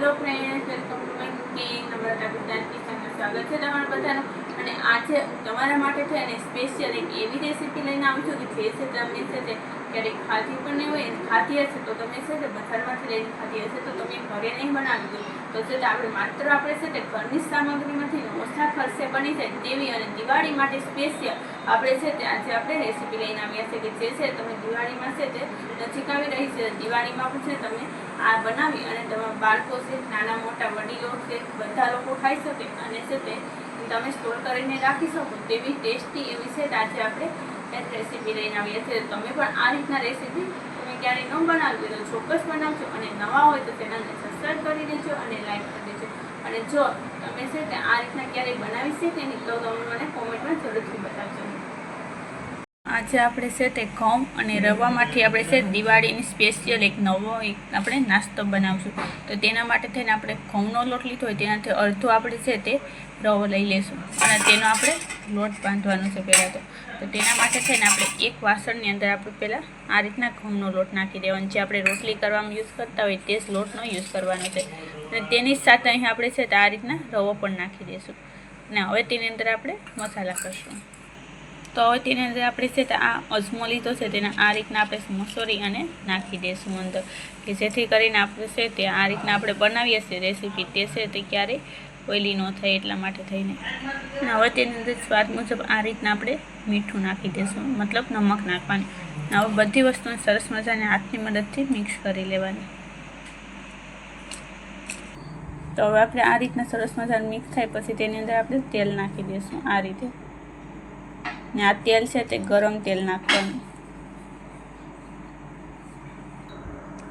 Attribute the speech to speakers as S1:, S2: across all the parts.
S1: Hello friend welcome to Gujarat કિચનમાં સ્વાગત છે તમારા બધાનું. અને આજે તમારા માટે થઈને સ્પેશિયલ એક એવી રેસીપી લઈને આવું છું કે જે છે તમને છે ક્યારેક ખાધી પણ નહીં હોય ખાધી હશે તો તમે છે તે બજારમાંથી લઈને ખાધી હશે તો તમે ઘરે નહીં બનાવી દો. તો છે તે આપણે માત્ર આપણે છે તે ઘરની સામગ્રીમાંથી ઓછા ખર્ચે બની જાય તેવી અને દિવાળી માટે સ્પેશિયલ આપણે છે તે આજે આપણે રેસીપી લઈને આવ્યા છે કે જે છે તમે દિવાળીમાં છે તે નજીક આવી રહી છે. દિવાળીમાં પણ છે તમે આ બનાવી અને તમારા બાળકો છે, નાના મોટા વડીલો છે, બધા લોકો ખાઈ શકે અને છે તે તમે સ્ટોર કરીને રાખી શકો. તેવી ટેસ્ટી એવી છે આજે આપણે એક રેસીપી લઈને આવીએ છીએ તમે પણ આ રીતના રેસીપી તમે ક્યારેય ન બનાવી તો ચોક્કસ બનાવજો અને નવા હોય તો ચેનલને સબસ્ક્રાઈબ કરી દેજો અને લાઈક કરી દેજો અને જો તમે છે કે આ રીતના ક્યારેય બનાવી છે કે નહીં તો તમે મને કોમેન્ટમાં જરૂરથી બતાવજો આજે આપણે છે તે ઘઉં અને રવામાંથી આપણે છે દિવાળીની સ્પેશિયલ એક નવો એક આપણે નાસ્તો બનાવશું. તો તેના માટે થઈને આપણે ઘઉંનો લોટ લીધો હોય તેનાથી અડધો આપણે છે તે રવો લઈ લેશું. અને તેનો આપણે લોટ બાંધવાનો છે પહેલાં તો. તો તેના માટે થઈને આપણે એક વાસણની અંદર આપણે પહેલાં આ રીતના ઘઉંનો લોટ નાખી દેવાનો. જે આપણે રોટલી કરવામાં યુઝ કરતા હોય તે જ લોટનો યુઝ કરવાનો છે. અને તેની સાથે અહીં આપણે છે તે આ રીતના રવો પણ નાખી દઈશું અને હવે તેની અંદર આપણે મસાલા કરશું. તો હવે તેની અંદર આપણે છે આ અજમો લીધો છે, તેને આ રીતના આપણે મસોરી અને નાખી દઈશું અંદર. કે જેથી કરીને આપણે છે તે આ રીતના આપણે બનાવીએ છીએ રેસીપી, તે છે તે ક્યારેય ઓઈલી ન થાય એટલા માટે થઈને. હવે તેની અંદર સ્વાદ મુજબ આ રીતના આપણે મીઠું નાખી દઈશું મતલબ નમક નાખવાનું. હવે બધી વસ્તુને સરસ મજાને હાથની મદદથી મિક્સ કરી લેવાની. તો હવે આપણે આ રીતના સરસ મજાનું મિક્સ થાય, પછી તેની અંદર આપણે તેલ નાખી દઈશું આ રીતે. ને આ તેલ છે તે ગરમ તેલ નાખવાનું.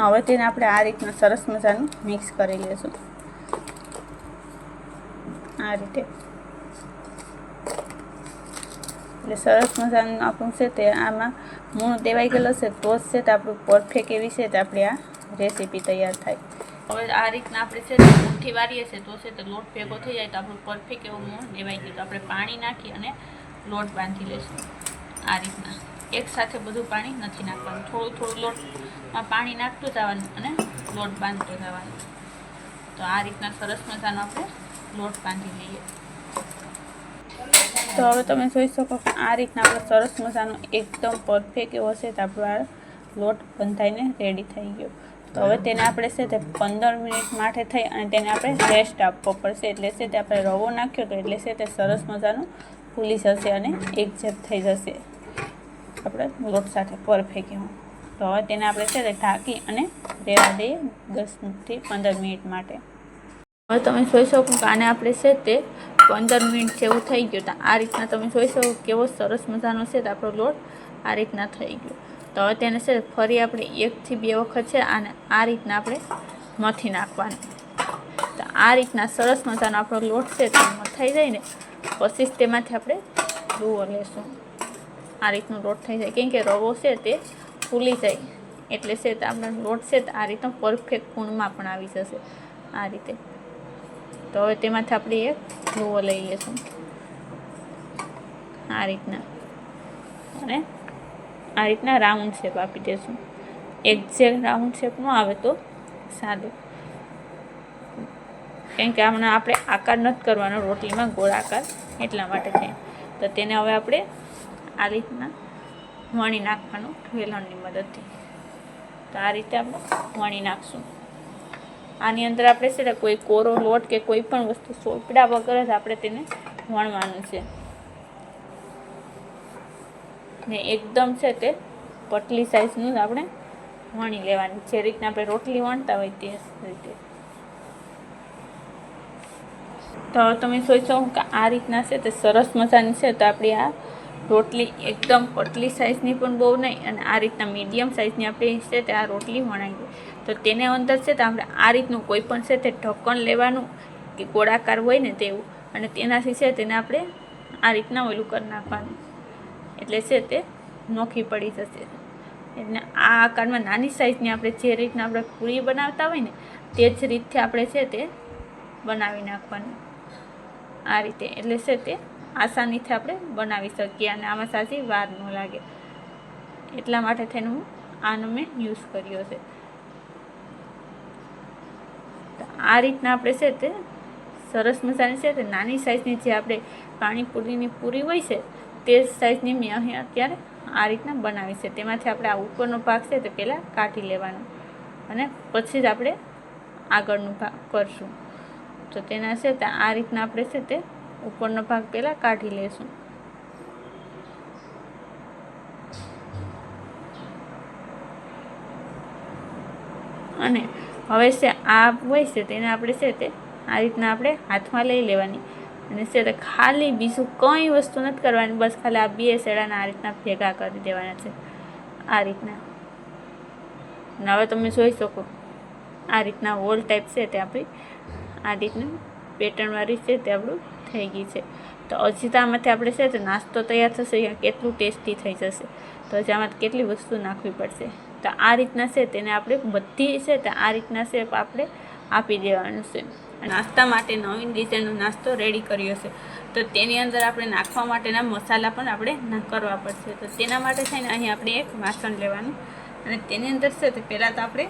S1: હવે તેને આપણે આ રીતના સરસ મજાનું મિક્સ કરી લઈશું આ રીતે. એટલે સરસ મજાનું આપણું છે તે આમાં મૂળ દેવાઈ ગયેલો છે તો જ છે તે આપણું પરફેક્ટ એવી છે તે આપણી આ રેસીપી તૈયાર થાય. હવે આ રીતના આપણે છે લોટથી વારીએ છીએ, તો છે તે લોટ ભેગો થઈ જાય તો આપણું પરફેક્ટ એવું મૂળ દેવાઈ ગયું. તો આપણે પાણી નાખી અને લોટ બાંધી લઈશું આ રીતના. એક સાથે બધું પાણી નથી નાખવાનું. થોડું થોડું લોટમાં પાણી નાખતું જવાનું અને લોટ બાંધતો જવાનું. તો આ રીતના સરસ મજાનો આપણે લોટ બાંધી લઈએ. તો હવે તમે જોઈ શકો કે આ રીતના આપણે સરસ મજાનો એકદમ પરફેક્ટ એવો છે તો આપણો લોટ બંધાઈને રેડી થઈ ગયો. તો હવે તેને આપણે છે તે પંદર મિનિટ માટે થઈ અને તેને આપણે રેસ્ટ આપવો પડશે. એટલે છે તે આપણે રવો નાખ્યો તો એટલે છે તે સરસ મજાનું ફૂલી જશે અને એક જેપ થઈ જશે. આપણે લોટ સાથે પરફેક્ટ એવું તો હવે તેને આપણે છે તે ઢાંકી અને રહેવા દઈએ દસથી પંદર મિનિટ માટે. હવે તમે જોઈ શકો કે આને આપણે છે તે પંદર મિનિટ જેવું થઈ ગયું. તો આ રીતના તમે જોઈ શકો કેવો સરસ મજાનો છે તો આપણો લોટ આ રીતના થઈ ગયો. તો હવે તેને છે ફરી આપણે એકથી બે વખત છે આને આ રીતના આપણે મથી નાખવાનું. તો આ રીતના સરસ મજાનો આપણો લોટ છે તે મથાઈ જાય ને પછી જ તેમાંથી આપણે રૂવો લેશું. આ રીતનો લોટ થઈ જાય. કેમ કે રવો છે તે ફૂલી જાય. એટલે છે તો આપણો લોટ છે તો આ રીતનો પરફેક્ટ ખૂણમાં પણ આવી જશે. આ રીતે. તો હવે તેમાંથી આપણે એક લુવો લઈ લઈશું આ રીતના. અને આ રીતના રાઉન્ડ શેપ આપી દઈશું એક્ઝેક્ટ રાઉન્ડ શેપ ન આવે તો સારું કેમ કે હમણાં આપણે આકાર નથી કરવાનો, રોટલીમાં ગોળાકાર એટલા માટે છે. તો તેને હવે આપણે આ રીતના વણી નાખવાનું વેલણની મદદથી. તો આ રીતે આપણે વણી નાખશું. આની અંદર આપણે છે ને કોઈ કોરો લોટ કે કોઈ પણ વસ્તુ સોપડા વગર જ આપણે તેને વણવાનું છે. ને એકદમ છે તે પટલી સાઇઝનું જ આપણે વણી લેવાની. જે રીતના આપણે રોટલી વણતા હોય તે રીતે. તો તમે સોચો કે આ રીતના છે તે સરસ મજાની છે તો આપણી આ રોટલી એકદમ પટલી સાઇઝની પણ બહુ નહીં અને આ રીતના મીડિયમ સાઇઝની આપણી છે તે આ રોટલી ગઈ. તો તેને અંદર છે તો આપણે આ રીતનું કોઈ પણ છે તે ઢક્કન લેવાનું કે ગોળાકાર હોય ને તેવું. અને તેનાથી છે તેને આપણે આ રીતના ઓલું કરી નાખવાનું. એટલે છે તે નોખી પડી જશે. એટલે આ આકારમાં નાની સાઇઝની આપણે જે રીતના આપણે પૂરી બનાવતા હોય ને તે જ રીતથી આપણે છે તે બનાવી નાખવાનું. આ રીતે એટલે છે તે આસાનીથી આપણે બનાવી શકીએ અને આમાં સાચી વાર ન લાગે. એટલા માટે થઈને હું આનો મેં યુઝ કર્યો છે. આ રીતના આપણે છે તે સરસ મજાની છે તે નાની સાઇઝની જે આપણે પાણીપુરીની પૂરી હોય છે તે સાઇઝની મેં અહીં અત્યારે આ રીતના બનાવી છે. તેમાંથી આપણે આ ઉપરનો ભાગ છે તે પહેલાં કાઢી લેવાનો અને પછી જ આપણે આગળનું ભાગ કરશું. તો તેના છે તે આ રીતના આપણે છે તે ઉપરનો ભાગ પહેલાં કાઢી લેશું. અને હવે છે આ હોય છે તેને આપણે છે તે આ રીતના આપણે હાથમાં લઈ લેવાની. અને છે તે ખાલી બીજું કંઈ વસ્તુ નથી કરવાની, બસ ખાલી આ બે સેડાને આ રીતના ભેગા કરી દેવાના છે. આ રીતના. હવે તમે જોઈ શકો, આ રીતના હોલ ટાઈપ છે તે આપણી આ રીતની પેટર્નવાળી છે તે આપણું થઈ ગઈ છે. તો આમાંથી આપણે છે તે નાસ્તો તૈયાર થશે, અહીંયા કેટલું ટેસ્ટી થઈ જશે. તો હજી કેટલી વસ્તુ નાખવી પડશે. તો આ રીતના છે તેને આપણે બધી છે તે આ રીતના શેપ આપણે આપી દેવાનું છે. નાસ્તા માટે નવીન ડિઝાઇનનો નાસ્તો રેડી કર્યો છે. તો તેની અંદર આપણે નાખવા માટેના મસાલા પણ આપણે કરવા પડશે. તો તેના માટે છે ને અહીં આપણે એક વાસણ લેવાનું. અને તેની અંદર છે તે પહેલાં તો આપણે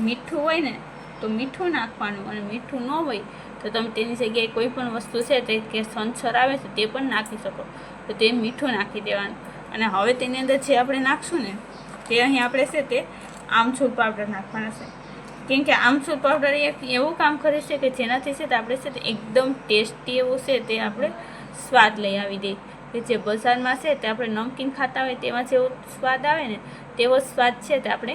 S1: મીઠું હોય ને તો મીઠું નાખવાનું અને મીઠું ન હોય તો તમે તેની જગ્યાએ કોઈ પણ વસ્તુ છે તે કે સંસર આવે છે તે પણ નાખી શકો. તો તે મીઠું નાખી દેવાનું. અને હવે તેની અંદર જે આપણે નાખશું ને, તે અહીં આપણે છે તે આમચૂર પાવડર નાખવાના છે. કેમ કે આમચૂર પાવડર એક એવું કામ કરે છે કે જેનાથી છે તે આપણે છે તે એકદમ ટેસ્ટી એવું છે તે આપણે સ્વાદ લઈ આવી દે. કે જે બજારમાં છે તે આપણે નમકીન ખાતા હોય તેમાં જેવો સ્વાદ આવે ને, તેવો સ્વાદ છે તે આપણે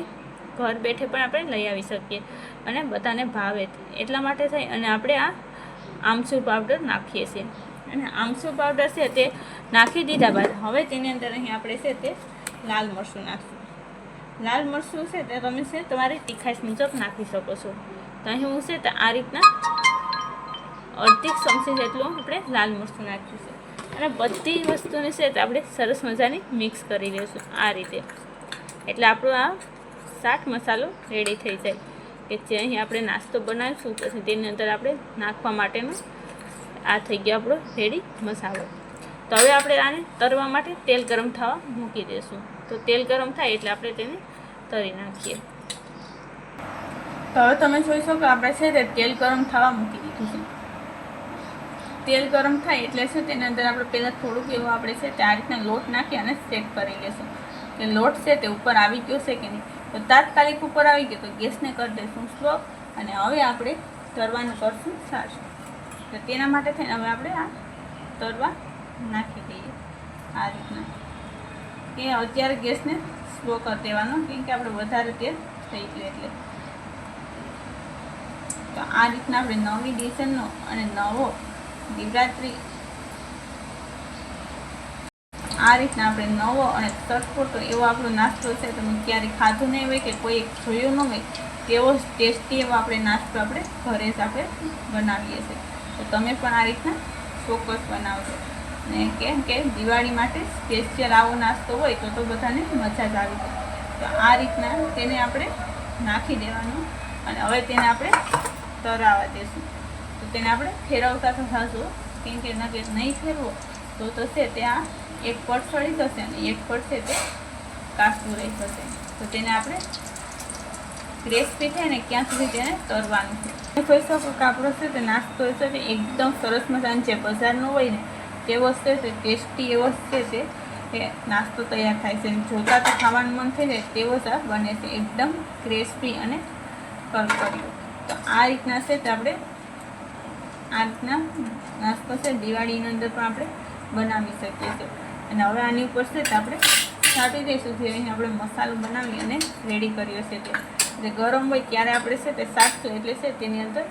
S1: ઘર બેઠે પણ આપણે લઈ આવી શકીએ અને બધાને ભાવે. એટલા માટે થઈ અને આપણે આ આમસુ પાવડર નાખીએ છીએ. અને આમસુ પાવડર છે તે નાખી દીધા બાદ હવે તેની અંદર અહીં આપણે છે તે લાલ મરચું નાખશું. લાલ મરચું છે તે તમે છે તમારી તીખાશ મુજબ નાખી શકો છો. તો અહીં હું છે તો આ રીતના અડધી ચમચી જેટલું આપણે લાલ મરચું નાખ્યું છે. અને બધી વસ્તુને છે તે આપણે સરસ મજાની મિક્સ કરી લઈશું આ રીતે. એટલે આપણો આ શાક મસાલો રેડી થઈ જાય. કે જે અહીં આપણે નાસ્તો બનાવીશું, પછી તેની અંદર આપણે નાખવા માટેનો આ થઈ ગયો આપણો રેડી મસાલો. તો હવે આપણે આને તરવા માટે તેલ ગરમ થવા મૂકી દઈશું તો તેલ ગરમ થાય એટલે આપણે તેને તરી નાખીએ. તો હવે તમે જોઈ શકો આપણે છે તે તેલ ગરમ થવા મૂકી દીધું છે. તેલ ગરમ થાય એટલે છે તેની અંદર આપણે પહેલાં થોડુંક એવું આપણે છે તે આ રીતના લોટ નાખી અને સેટ કરી લેશું. કે લોટ છે તે ઉપર આવી ગયો છે કે નહીં? તો તાત્કાલિક ઉપર આવી ગયો તો ગેસને કરી દઈશું સ્લો અને હવે આપણે તરવાનું કરશું સારું તો તેના માટે થઈને હવે આપણે આ તરવા નાખી દઈએ આ રીતના. કે અત્યારે ગેસને સ્લો કરી દેવાનો કેમ કે આપણે વધારે તેલ થઈ ગયું એટલે. તો આ રીતના આપણે નવી ડિઝાઇનનો અને નવો દિવરાત્રી આ રીતના આપણે નવો અને ચટપટો એવો આપણો નાસ્તો છે, તમે ક્યારે ખાધું નહીં હોય કે કોઈ જોયું ન હોય, તેવો ટેસ્ટી એવો આપણે નાસ્તો આપણે ઘરે જ આપણે બનાવીએ છીએ. તો તમે પણ આ રીતના ચોક્કસ બનાવજો. ને કેમ કે દિવાળી માટે સ્પેશિયલ આવો નાસ્તો હોય તો તો બધાને મજા જ આવી જાય. તો આ રીતના તેને આપણે નાખી દેવાનું અને હવે તેને આપણે તરાવા દેશું. તો તેને આપણે ફેરવતા થશું કેમ કે નકે નહીં ફેરવો, તો તો છે તે આ એક પટ સળી જશે અને એક પટ છે તે રહી જશે. તો તેને આપણે ક્રેસ્પી થાય ને ક્યાં સુધી તેને તરવાનું છે. કોઈ શકો કાપડો છે તે નાસ્તો હોય છે તે એકદમ સરસ મજાનો જે બજારનો હોય ને, તેવો છે, તે ટેસ્ટી એવો છે તે. એ નાસ્તો તૈયાર થાય છે. જોતા તો ખાવાનું મન થઈ જાય તેવો જ આ બને છે. એકદમ ક્રેસ્પી અને કરકરીઓ તો આ રીતના છે તે આપણે આ રીતના નાસ્તો છે. દિવાળીની અંદર પણ આપણે બનાવી શકીએ છીએ. અને હવે આની ઉપર છે તો આપણે છાંટી દઈશું. જે અહીં આપણે મસાલો બનાવી અને રેડી કર્યો છે તે. એટલે ગરમ હોય ત્યારે આપણે છે તે શાકશું એટલે છે તેની અંદર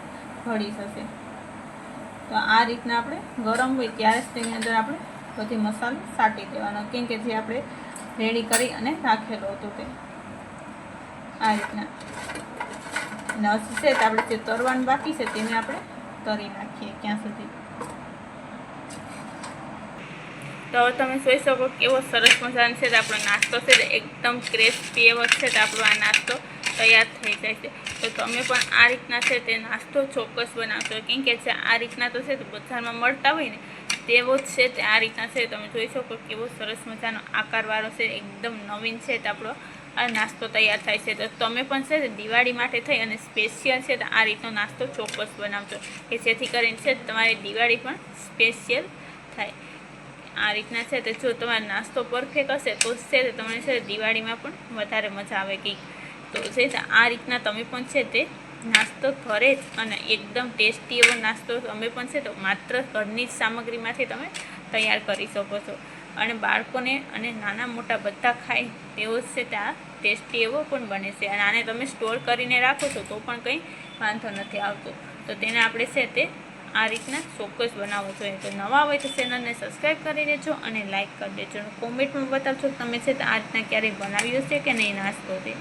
S1: ભળી જશે. તો આ રીતના આપણે ગરમ હોય ત્યારે જ તેની અંદર આપણે બધી મસાલો સાટી દેવાનો. કેમ કે જે આપણે રેડી કરી અને રાખેલો હતો તે. આ રીતના. અને હજી છે તો આપણે જે તરવાનું બાકી છે તેને આપણે તરી નાખીએ ક્યાં સુધી. તો હવે તમે જોઈ શકો કેવો સરસ મજાનો છે આપણો નાસ્તો છે એકદમ ક્રિસ્પી એવો છે તો આપણો આ નાસ્તો તૈયાર થઈ જાય છે તો તમે પણ આ રીતના છે તે નાસ્તો ચોક્કસ બનાવશો કેમ કે જે આ રીતના તો છે તે બજારમાં મળતા હોય ને તેવો જ છે તે આ રીતના છે તમે જોઈ શકો કેવો સરસ મજાનો આકારવાળો છે એકદમ નવીન છે તે આપણો આ નાસ્તો તૈયાર થાય છે તો તમે પણ છે દિવાળી માટે થઈ અને સ્પેશિયલ છે તો આ રીતનો નાસ્તો ચોક્કસ બનાવજો કે જેથી કરીને છે તમારી દિવાળી પણ સ્પેશિયલ થાય આ રીતના છે, તો જો તમારો નાસ્તો પરફેક્ટ હશે તો છે, તે તમને છે, દિવાળીમાં પણ વધારે મજા આવે કંઈક. તો છે, આ રીતના તમે પણ છે, તે નાસ્તો ઘરે જ અને એકદમ ટેસ્ટી એવો નાસ્તો તમે પણ છે, તો માત્ર ઘરની જ સામગ્રીમાંથી તમે તૈયાર કરી શકો છો. અને બાળકોને અને નાના મોટા બધા ખાય તેવો જ છે, તે આ ટેસ્ટી એવો પણ બને છે. અને આને તમે સ્ટોર કરીને રાખો છો, તો પણ કંઈ વાંધો નથી આવતો. તો તેને આપણે છે, તે આ રીતના ચોક્કસ બનાવવો જોઈએ તો નવા હોય તો ચેનલને સબસ્ક્રાઈબ કરી દેજો અને લાઇક કરી દેજો કોમેન્ટમાં બતાવજો તમે છે તે આ રીતના ક્યારેય બનાવ્યો છે કે નહીં નાસ્તો તે.